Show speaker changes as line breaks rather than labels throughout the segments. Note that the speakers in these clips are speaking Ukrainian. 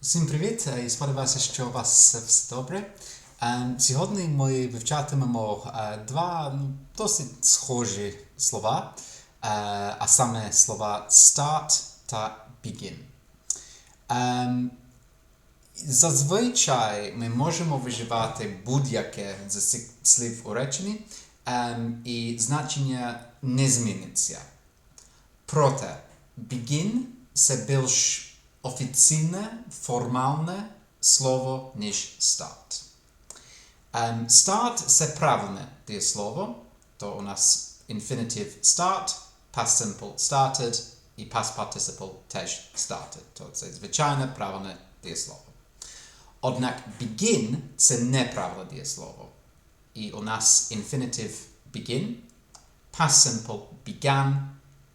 Всім привіт! І сподіваюся, що у вас все добре. Ем, Сьогодні ми вивчатимемо е, два ну, досить схожі слова, е, а саме слова start та begin. Зазвичай ми можемо виживати будь-яке з цих слів у реченні, і значення не зміниться. Проте begin це більш офіційне, формальне слово, ніж start. Um, start це правильне дієслово, то у нас infinitive start, past simple started і past participle теж started. То це звичайне правильне дієслово. Однак begin це неправильне дієслово. І у нас infinitive begin, past simple began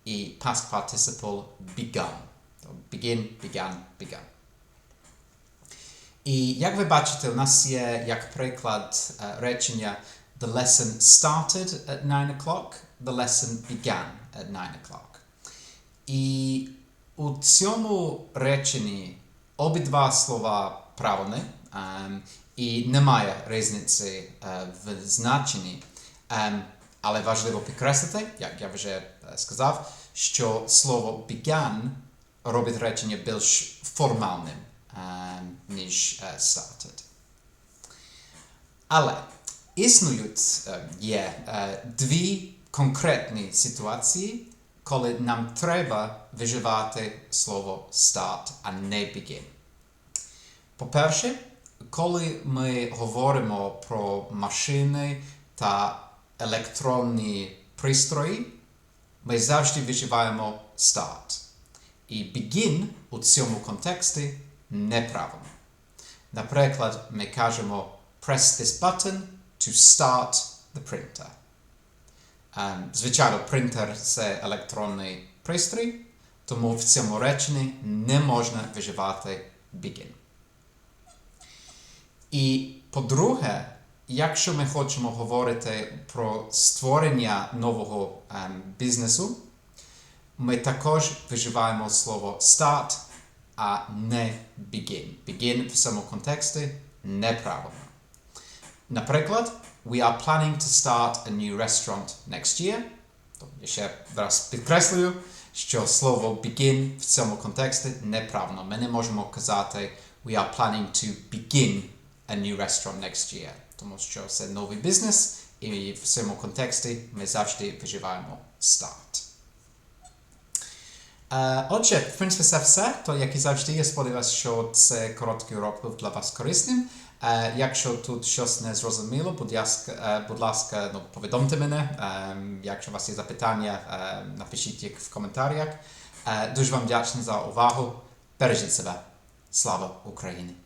і past participle begun. Begin, began, began. І як ви бачите, у нас є як приклад речення The lesson started at 9 o'clock, the lesson began at 9 o'clock. І у цьому реченні обидва слова правильні, і немає різниці в значенні. Але важливо підкреслити, як я вже сказав, що слово began робить речення більш формальним, ем, ніж е, started. Але існують е, є е, дві конкретні ситуації, коли нам треба виживати слово start, а не begin. По-перше, коли ми говоримо про машини та електронні пристрої, ми завжди вживаємо start. І begin у цьому контексті неправильно. Наприклад, ми кажемо press this button to start the printer. Ем, Звичайно, принтер це електронний пристрій, тому в цьому реченні не можна вживати begin. І по-друге, якщо ми хочемо говорити про створення нового ем, бізнесу, ми також вживаємо слово start, а не begin. Begin в цьому контексті неправильно. Наприклад, we are planning to start a new restaurant next year. То я ще раз підкреслюю, що слово begin в цьому контексті неправильно. Ми не можемо казати we are planning to begin a new restaurant next year, тому що це новий бізнес, і в цьому контексті ми завжди вживаємо start. Отже, в принципі, це все. То, як і завжди, я сподіваюся, що це короткий урок був для вас корисним. Якщо тут щось не зрозуміло, будь ласка, будь ласка, ну, повідомте мене. Якщо у вас є запитання, напишіть їх в коментарях. Дуже вам вдячний за увагу. Бережіть себе. Слава Україні!